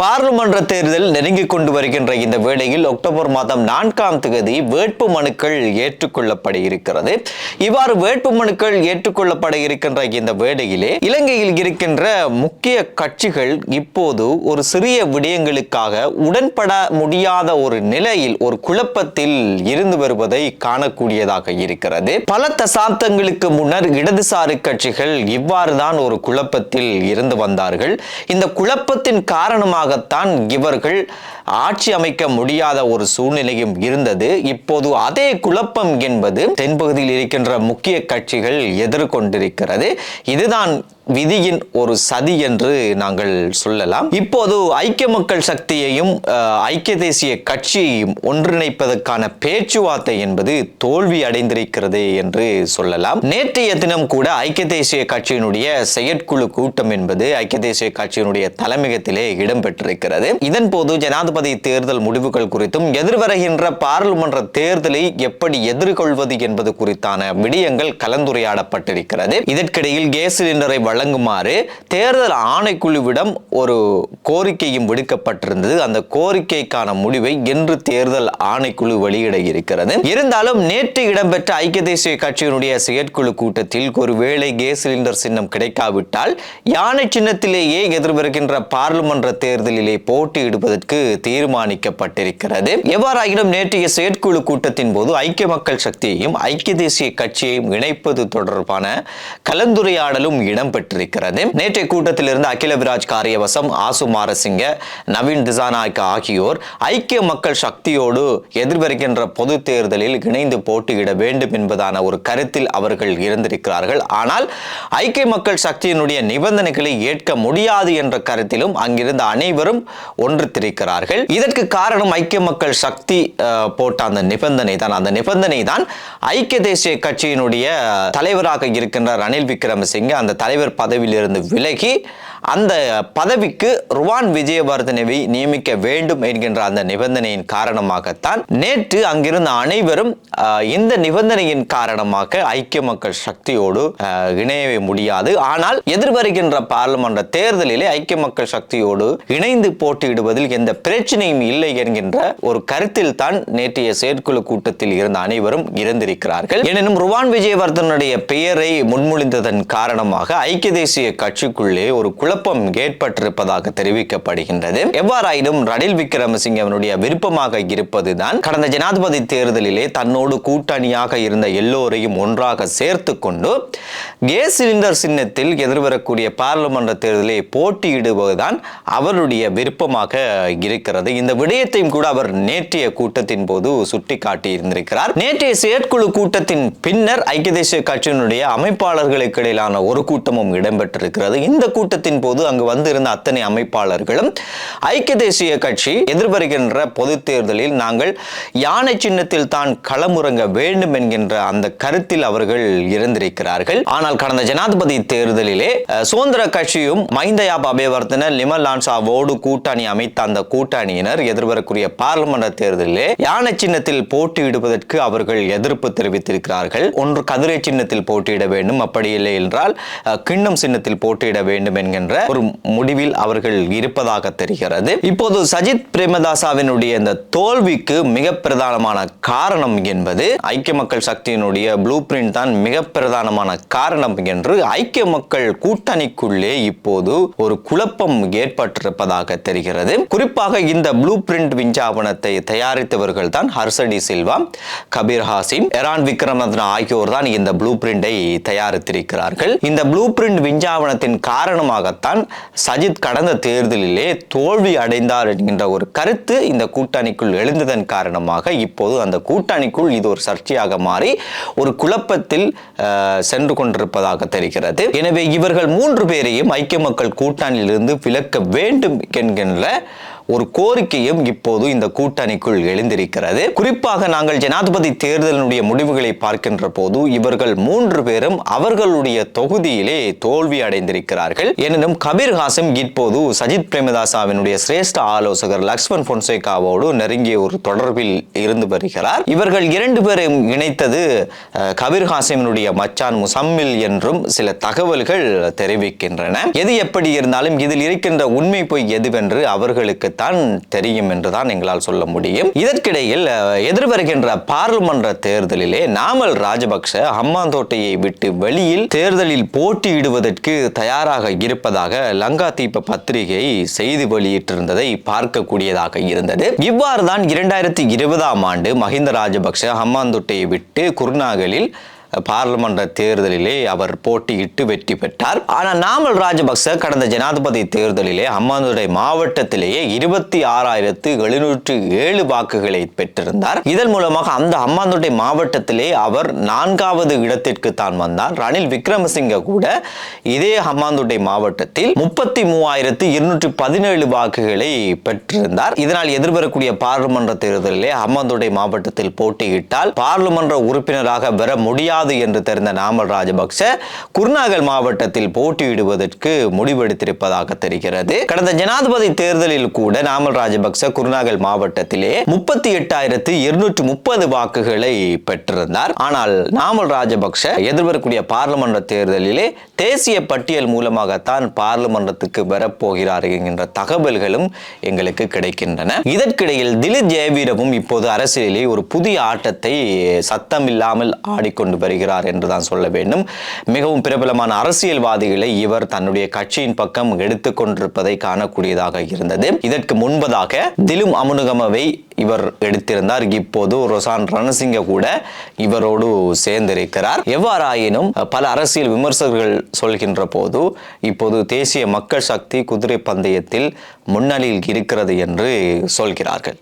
பாராளுமன்ற தேர்தல் நெருங்கிக் கொண்டு வருகின்ற இந்த வேளையில் அக்டோபர் மாதம் நான்காம் தேதி வேட்பு மனுக்கள் ஏற்றுக்கொள்ளப்பட இருக்கிறது இவ்வாறு வேட்பு மனுக்கள் ஏற்றுக்கொள்ளப்பட இருக்கின்ற இந்த வேளையிலே இலங்கையில் இருக்கின்ற முக்கிய கட்சிகள் இப்போது ஒரு சிறிய விடயங்களுக்காக உடன்பட முடியாத ஒரு நிலையில் ஒரு குழப்பத்தில் இருந்து வருவதை காணக்கூடியதாக இருக்கிறது. பல தசாப்தங்களுக்கு முன்னர் இடதுசாரி கட்சிகள் இவ்வாறு தான் ஒரு குழப்பத்தில் இருந்து வந்தார்கள். இந்த குழப்பத்தின் காரணமாக மூலமாகத்தான் இவர்கள் ஆட்சி அமைக்க முடியாத ஒரு சூழ்நிலையும் இருந்தது. இப்போது அதே குழப்பம் என்பது தென்பகுதியில் இருக்கின்ற முக்கிய கட்சிகள் எதிர்கொண்டிருக்கிறது. இதுதான் விதியின் ஒரு சதி என்று நாங்கள் சொல்லலாம். இப்போது ஐக்கிய மக்கள் சக்தியையும் ஐக்கிய தேசிய கட்சியையும் ஒன்றிணைப்பதற்கான பேச்சுவார்த்தை என்பது தோல்வி அடைந்திருக்கிறது என்று சொல்லலாம். நேற்றைய தினம் கூட ஐக்கிய தேசிய கட்சியினுடைய செயற்குழு கூட்டம் என்பது ஐக்கிய தேசிய கட்சியினுடைய தலைமையகத்திலே இடம்பெற்றிருக்கிறது. இதன் போது ஜனாதிபதி தேர்தல் முடிவுகள் குறித்தும் எதிர்வருகின்ற பாராளுமன்ற தேர்தலை எப்படி எதிர்கொள்வது என்பது குறித்தான விடயங்கள் கலந்துரையாடப்பட்டிருக்கிறது. இதற்கிடையில் கேஸ் சிலிண்டரை வழங்குமாறு தேர்தல் ஆணைக்குழுவிடம் ஒரு கோரிக்கையும் விடுக்கப்பட்டிருந்தது. அந்த கோரிக்கைக்கான முடிவை இன்று தேர்தல் ஆணைக்குழு வெளியிட இருக்கிறது. இருந்தாலும் நேற்று இடம்பெற்ற ஐக்கிய தேசிய கட்சியினுடைய செயற்குழு கூட்டத்தில் ஒருவேளை கேஸ் சிலிண்டர் சின்னம் கிடைக்காவிட்டால் யானை சின்னத்திலேயே எதிர்வருகின்ற பாராளுமன்ற தேர்தலிலே போட்டியிடுவதற்கு தீர்மானிக்கப்பட்டிருக்கிறது. எவ்வாறாயினும் நேற்றைய செயற்குழு கூட்டத்தின் போது ஐக்கிய மக்கள் சக்தியையும் ஐக்கிய தேசிய கட்சியையும் இணைப்பது தொடர்பான கலந்துரையாடலும் இடம்பெற்றிருக்கிறது நேற்றைய கூட்டத்தில் இருந்து அகில விராஜ் காரியவசம் ஆசு மாரசிங்க நவீன் திசாநாயக் ஆகியோர் ஐக்கிய மக்கள் சக்தியோடு எதிர்வருகின்ற பொது தேர்தலில் இணைந்து போட்டியிட வேண்டும் என்பதான ஒரு கருத்தில் அவர்கள் இருந்திருக்கிறார்கள். ஆனால் ஐக்கிய மக்கள் சக்தியினுடைய நிபந்தனைகளை ஏற்க முடியாது என்ற கருத்திலும் அங்கிருந்த அனைவரும் ஒன்றித்திருக்கிறார்கள். இதற்கு காரணம் ஐக்கிய மக்கள் சக்தி போட்ட அந்த நிபந்தனை தான் அந்த நிபந்தனை தான் ஐக்கிய தேசிய கட்சியினுடைய தலைவராக இருக்கின்ற ரணில் விக்ரமசிங்கே. அந்த தலைவர் பதவியிலிருந்து விலகி அந்த பதவிக்கு ருவான் விஜயவர்தனவை நியமிக்க வேண்டும் என்கின்ற அந்த நிபந்தனையின் காரணமாகத்தான் நேற்று அங்கிருந்த அனைவரும் இந்த நிபந்தனையின் காரணமாக ஐக்கிய மக்கள் சக்தியோடு இணையவே முடியாது. ஆனால் எதிர்வருகின்ற பாராளுமன்ற தேர்தலிலே ஐக்கிய மக்கள் சக்தியோடு இணைந்து போட்டியிடுவதில் எந்த பிரச்சனையும் இல்லை என்கின்ற ஒரு கருத்தில் தான் நேற்றைய செயற்குழு கூட்டத்தில் இருந்த அனைவரும் இருந்திருக்கிறார்கள். எனினும் ருவான் விஜயவர்தனுடைய பெயரை முன்மொழிந்ததன் காரணமாக ஐக்கிய தேசிய கட்சிக்குள்ளே ஒரு குழப்பம் ஏற்பட்டிருப்பதாக தெரிவிக்கப்படுகின்றது. எவ்வாறாயினும் ரணில் விக்ரமசிங்கவனுடைய விருப்பமாக இருப்பதுதான் கடந்த ஜனாதிபதி தேர்தலிலே தன்னோடு கூட்டணியாக இருந்த எல்லோரையும் ஒன்றாக சேர்த்து கொண்டு கேஸ் சிலிண்டர் சின்னத்தில் எதிர்வரக்கூடிய பாராளுமன்ற தேர்தலை போட்டியிடுவதுதான் அவருடைய விருப்பமாக இருக்கிறது. இந்த விடயத்தையும் கூட அவர் நேற்றைய கூட்டத்தின் போது சுட்டிக்காட்டி இருந்திருக்கிறார் நேற்றைய செயற்குழு கூட்டத்தின் பின்னர் ஐக்கிய தேசிய கட்சியினுடைய அமைப்பாளர்களுக்கு இடையிலான ஒரு கூட்டமும் இடம்பெற்றிருக்கிறது. இந்த கூட்டத்தின் போது அங்கு வந்திருந்த அத்தனை அமைப்பாளர்களும் ஐக்கிய தேசிய கட்சி எதிர்வருகின்ற பொது தேர்தலில் நாங்கள் யானை சின்னத்தில் தான் களமுறங்க வேண்டும் என்கின்ற அந்த கருத்தில் அவர்கள் இருந்திருக்கிறார்கள். ஆனால் கடந்த ஜனாதிபதி தேர்தலிலே சுதந்திர கட்சியும் மைந்தயாப் அபேவர்த்தன லிமல் லான்சாவோடு கூட்டணி அமைத்த அந்த கூட்டணியினர் எதிர்வரக்கூடிய பாராளுமன்ற தேர்தலிலே யானை சின்னத்தில் போட்டியிடுவதற்கு அவர்கள் எதிர்ப்பு தெரிவித்திருக்கிறார்கள். ஒன்று கதிரை சின்னத்தில் போட்டியிட வேண்டும் அப்படி இல்லை என்றால் கிண்ணம் சின்னத்தில் போட்டியிட வேண்டும் என்கின்ற என்ற ஒரு முடிவில் அவர்கள் இருப்பதாக தெரிகிறது. இப்போது சஜித் பிரேமதாசாவினுடைய இந்த தோல்விக்கு மிக பிரதானமான காரணம் என்பது ஐக்கிய மக்கள் சக்தியினுடைய ப்ளூ பிரிண்ட் தான் மிக பிரதானமான காரணம் என்று ஐக்கிய மக்கள் கூட்டணிக்குள்ளே இப்போது ஒரு குழப்பம் ஏற்பட்டிருப்பதாக தெரிகிறது. குறிப்பாக இந்த ப்ளூ பிரிண்ட் விஞ்ஞாபனத்தை தயாரித்தவர்கள் தான் ஹர்சடி சில்வா கபீர் ஹாசிம் எரான் விக்ரமரத்ன ஆகியோர் தான் இந்த ப்ளூ பிரிண்டை தயாரித்திருக்கிறார்கள். இந்த ப்ளூ பிரிண்ட் விஞ்ஞாபனத்தின் காரணமாக காரணமாகத்தான் சஜித் கடந்த தேர்தலிலே தோல்வி அடைந்தார் என்கின்ற ஒரு கருத்து இந்த கூட்டணிக்குள் எழுந்ததன் காரணமாக இப்போது அந்த கூட்டணிக்குள் இது ஒரு சர்ச்சையாக மாறி ஒரு குழப்பத்தில் சென்று கொண்டிருப்பதாக தெரிகிறது. எனவே இவர்கள் மூன்று பேரையும் ஐக்கிய மக்கள் கூட்டணியிலிருந்து விலக்க வேண்டும் என்கின்ற ஒரு கோரிக்கையும் இப்போது இந்த கூட்டணிக்குள் எழுந்திருக்கிறது. குறிப்பாக நாங்கள் ஜனாதிபதி தேர்தலினுடைய முடிவுகளை பார்க்கின்ற போது இவர்கள் மூன்று பேரும் அவர்களுடைய தொகுதியிலே தோல்வி அடைந்திருக்கிறார்கள். எனினும் கபீர் ஹாசிம் இப்போது சஜித் பிரேமதாசாவினுடைய சிரேஷ்ட ஆலோசகர் லக்ஷ்மண் பொன்சேகாவோடு நெருங்கிய ஒரு தொடர்பில் இருந்து வருகிறார். இவர்கள் இரண்டு பேரும் இணைத்தது கபீர் ஹாசிமினுடைய மச்சான் முசம்மில் என்றும் சில தகவல்கள் தெரிவிக்கின்றன. எது எப்படி இருந்தாலும் இதில் இருக்கின்ற உண்மை பொய் எதுவென்று அவர்களுக்கு தான் தெரியும் என்றுதான் எங்களால் சொல்ல முடியும். இதற்கிடையில் எதிர்வருகின்ற பாராளுமன்ற தேர்தலிலே நாமல் ராஜபக்ஷ ஹம்மாந்தோட்டையை விட்டு வெளியில் தேர்தலில் போட்டியிடுவதற்கு தயாராக இருப்பதாக லங்கா தீப பத்திரிகை செய்தி வெளியிட்டிருந்ததை பார்க்கக்கூடியதாக இருந்தது. இவ்வாறு தான் இரண்டாயிரத்தி இருபதாம் ஆண்டு மஹிந்த ராஜபக்ஷ ஹம்மாந்தோட்டையை விட்டு குருநாகலில் பார்லிமன்ற தேர்தலிலே அவர் போட்டியிட்டு வெற்றி பெற்றார். ஆனால் நாமல் ராஜபக்ச கடந்த ஜனாதிபதி தேர்தலிலே ஹம்மாந்துறை மாவட்டத்திலேயே இருபத்தி ஆறாயிரத்து எழுநூற்று ஏழு வாக்குகளை பெற்றிருந்தார். இதன் மூலமாக அந்த ஹம்மாந்துறை மாவட்டத்திலே அவர் நான்காவது இடத்திற்கு தான் வந்தார். ரணில் விக்ரமசிங்க கூட இதே ஹம்மாந்துறை மாவட்டத்தில் முப்பத்தி மூவாயிரத்து இருநூற்றி பதினேழு வாக்குகளை பெற்றிருந்தார். இதனால் எதிர்வரக்கூடிய பாராளுமன்ற தேர்தலிலே ஹம்மாந்துறை மாவட்டத்தில் போட்டியிட்டால் பாராளுமன்ற உறுப்பினராக பெற முடியாது என்று தெரிந்த நாமல் ராஜபக்ச குர்நாகல் மாவட்டத்தில் போட்டியிடுவதற்கு முடிவெடுத்திருப்பதாக தெரிகிறது. கடந்த ஜனாதிபதி தேர்தலில் கூட நாமல் ராஜபக்ச குர்நாகல் மாவட்டத்திலே முப்பத்தி எட்டாயிரத்து இருநூற்று முப்பது வாக்குகளை பெற்றிருந்தார். ஆனால் நாமல் ராஜபக்ச எதிர்வரக்கூடிய பார்லிமன்ற தேர்தலிலே தேசிய பட்டியல் மூலமாகத்தான் பார்லிமன்றத்துக்கு வரப்போகிறார் என்கின்ற தகவல்களும் எங்களுக்கு கிடைக்கின்றன. இதற்கிடையில் திலீப் ஜெயவீரவும் இப்போது அரசியலிலே ஒரு புதிய ஆட்டத்தை சத்தமில்லாமல் ஆடிக்கொண்டு வருகிறார் என்றுதான் சொல்ல வேண்டும். மிகவும் பிரபலமான அரசியல்வாதிகளை இவர் தன்னுடைய கட்சியின் பக்கம் எடுத்துக்கொண்டிருப்பதை காணக்கூடியதாக இருந்தது. இதற்கு முன்பதாக திலும் அமுனுகமவை இவர் எடுத்திருந்தார். இப்போது ரொசான் ரணசிங்க கூட இவரோடு சேர்ந்திருக்கிறார். எவ்வாறாயினும் பல அரசியல் விமர்சகர்கள் சொல்கின்ற போது இப்போது தேசிய மக்கள் சக்தி குதிரை பந்தயத்தில் முன்னணியில் இருக்கிறது என்று சொல்கிறார்கள்.